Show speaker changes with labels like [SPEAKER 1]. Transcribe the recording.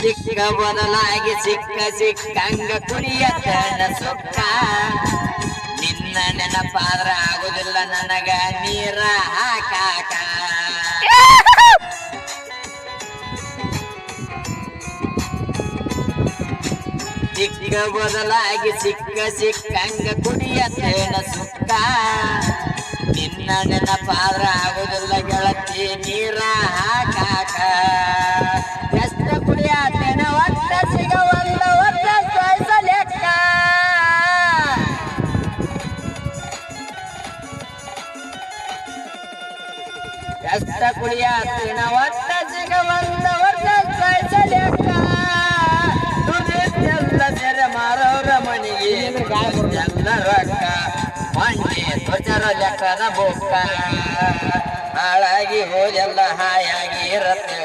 [SPEAKER 1] ಸಿಕ್ಕ ಬದಲಾಗಿ ಸಿಕ್ಕ ಸಿಕ್ಕಂಗ ಕುಡಿಯತನ ಸುಖ. ನಿನ್ನ ನೆನಪಾದ್ರ ಆಗುದಿಲ್ಲ ನನಗ ನೀರ ಹಾಕಾಕ. ಸಿಕ್ಕ ಬದಲಾಗಿ ಸಿಕ್ಕ ಸಿಕ್ಕಂಗ ಕುಡಿಯತೇನ ಸುಕ್ಕ ನಿನ್ನ ನೆನಪಾದ್ರ ಆಗುದಿಲ್ಲ ಗೆಳತಿ, ನೀರ ಹಾಕಾಕ. ಎಷ್ಟ ಕುಡಿಯ ತಿಣವತ್ತ ಸಿಗವಂತ ಮನೆಗೆ ಎಲ್ಲ ರೊಕ್ಕ. ಮಂಡಿ ತ್ವಚರ ಲೆಕ್ಕದ ಬೊಕ್ಕ. ಹಾಳಾಗಿ ಹೋದೆಲ್ಲ ಹಾಯಾಗಿ ಇರತ್ತೆ